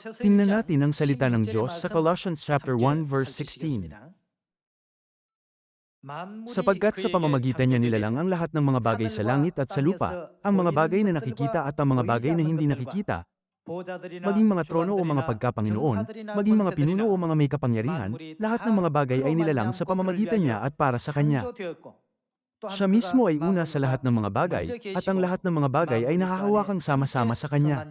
Tingnan natin ang salita ng Diyos sa Colossians chapter 1 verse 16. Sapagkat sa pamamagitan niya nilalang ang lahat ng mga bagay sa langit at sa lupa, ang mga bagay na nakikita at ang mga bagay na hindi nakikita, maging mga trono o mga pagkapanginoon, maging mga pinuno o mga may kapangyarihan, lahat ng mga bagay ay nilalang sa pamamagitan niya at para sa Kanya. Siya mismo ay una sa lahat ng mga bagay, at ang lahat ng mga bagay ay nahahawakang sama-sama sa Kanya.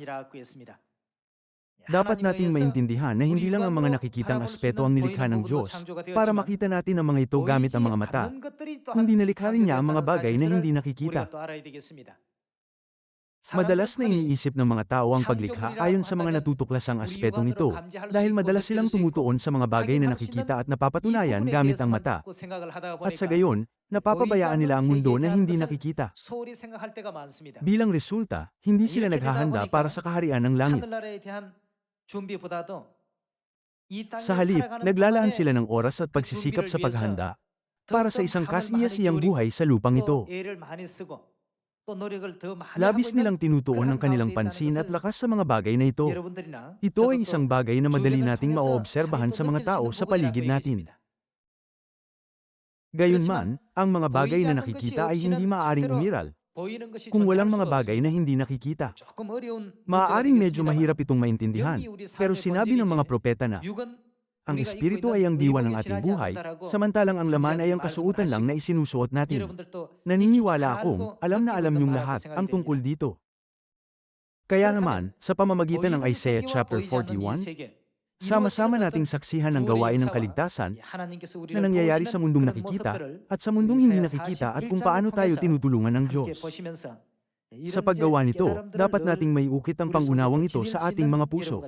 Dapat nating maintindihan na hindi lang ang mga nakikitang aspeto ang nilikha ng Diyos, para makita natin ang mga ito gamit ang mga mata. Kundi nalikha rin niya ang mga bagay na hindi nakikita. Madalas na iniisip ng mga tao ang paglikha ayon sa mga natutuklasang aspetong ito, dahil madalas silang tumutuon sa mga bagay na nakikita at napapatunayan gamit ang mata. At sa gayon, napapabayaan nila ang mundo na hindi nakikita. Bilang resulta, hindi sila naghahanda para sa kaharian ng langit. Sa halip, naglalaan sila ng oras at pagsisikap sa paghahanda para sa isang kasiyasiyang buhay sa lupang ito. Labis nilang tinutuon ang kanilang pansin at lakas sa mga bagay na ito. Ito ay isang bagay na madali nating maoobserbahan sa mga tao sa paligid natin. Gayunman, ang mga bagay na nakikita ay hindi maaaring umiral kung walang mga bagay na hindi nakikita. Maaaring medyo mahirap itong maintindihan, pero sinabi ng mga propeta na, ang espiritu ay ang diwa ng ating buhay, samantalang ang laman ay ang kasuotan lang na isinusuot natin. Naniniwala akong, alam na alam niyong lahat, ang tungkol dito. Kaya naman, sa pamamagitan ng Isaiah chapter 41, sama-sama nating saksihan ang gawain ng kaligtasan na nangyayari sa mundong nakikita at sa mundong hindi nakikita at kung paano tayo tinutulungan ng Diyos. Sa paggawa nito, dapat nating may ukit ang pangunawang ito sa ating mga puso.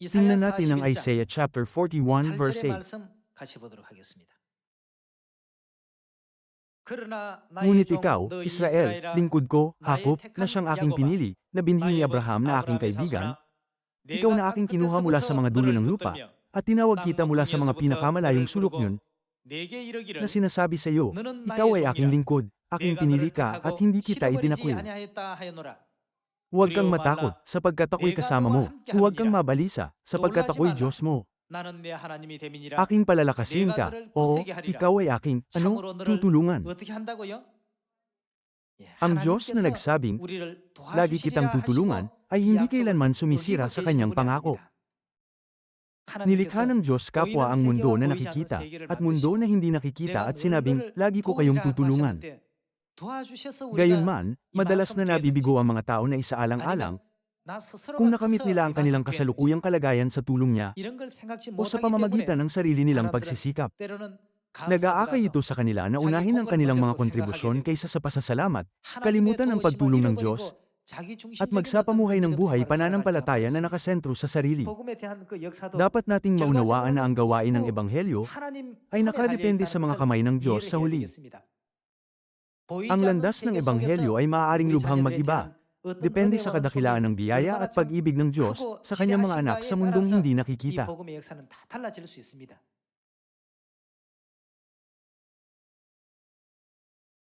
Tingnan natin ang Isaiah chapter 41 verse 8. Ngunit ikaw, Israel, lingkod ko, Hakop, na siyang aking pinili, na binhi ni Abraham na aking kaibigan, ikaw na aking kinuha mula sa mga dulo ng lupa, at tinawag kita mula sa mga pinakamalayong sulok niyon, na sinasabi sa iyo, ikaw ay aking lingkod, aking pinili ka, at hindi kita itinakwil. Huwag kang matakot, sapagkat ako'y kasama mo. Huwag kang mabalisa, sapagkat ako'y Diyos mo. Aking palalakasin ka. Oo, ikaw ay aking, ano, tutulungan. Ang Diyos na nagsabing, lagi kitang tutulungan, ay hindi kailanman sumisira sa kanyang pangako. Nilikha ng Diyos kapwa ang mundo na nakikita, at mundo na hindi nakikita at sinabing, lagi ko kayong tutulungan. Gayunman, madalas na nabibigo ang mga tao na isaalang-alang kung nakamit nila ang kanilang kasalukuyang kalagayan sa tulong niya o sa pamamagitan ng sarili nilang pagsisikap. Nag-aakay ito sa kanila na unahin ang kanilang mga kontribusyon kaysa sa pasasalamat, kalimutan ang pagtulong ng Diyos, at magsapamuhay ng buhay pananampalataya na nakasentro sa sarili. Dapat nating maunawaan na ang gawain ng Ebanghelyo ay nakadepende sa mga kamay ng Diyos sa huli. Ang landas ng Ebanghelyo ay maaaring lubhang mag-iba. Depende sa kadakilaan ng biyaya at pag-ibig ng Diyos sa kanyang mga anak sa mundong hindi nakikita.